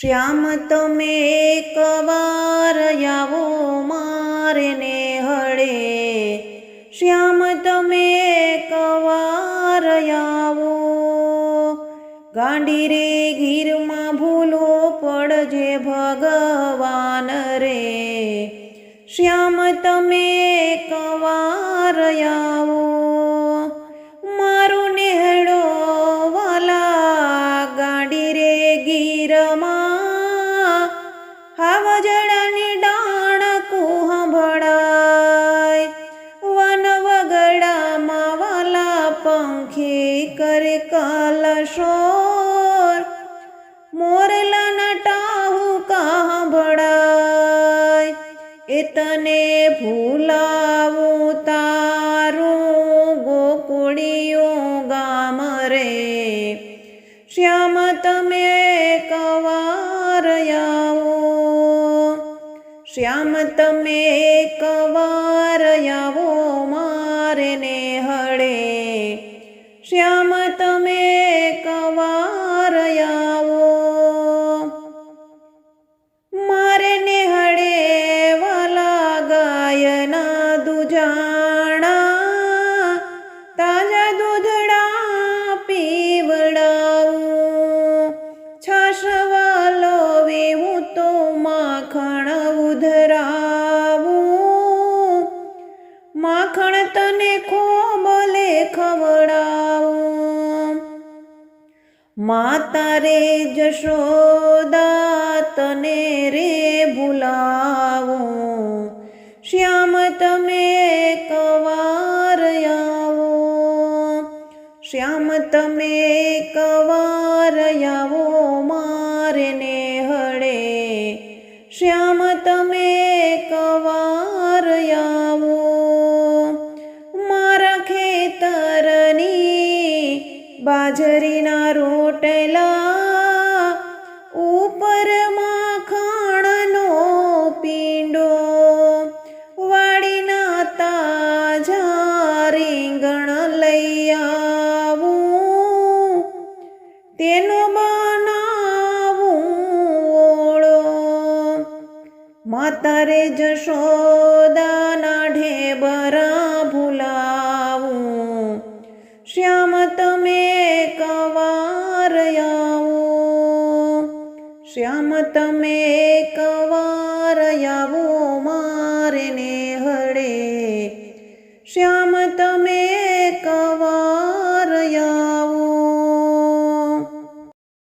શ્યામ તમે એકવાર આવો મારે ને હળે શ્યામ તમે એકવાર આવો. ગાંડી રે ગીરમાં ભૂલો પડજે ભગવાન રે. શ્યામ તમે એકવાર આવો. કરે કલશોર મોરલાના ટાહુ કાંભળાય. એ તને ભૂલાવું તારું ગોકુળીઓ ગામ રે. શ્યામ તમે કવાર આવો. શ્યામ તમે કવાર માતા રે જશોદા તને રે ભૂલાવું. શ્યામ તમે કવાર આવો. શ્યામ તમે કવાર આવો, મારે ને હળે શ્યામ તમે કવાર આવો. મારા ખેતરની બાજરીના તેનો બનાવું ઓળો. માતા રે જશોદાના ઢેબરા ભૂલાવું. શ્યામ તમે કવાર આવો. શ્યામ તમે કવાર આવો મારે ને હળે. શ્યામ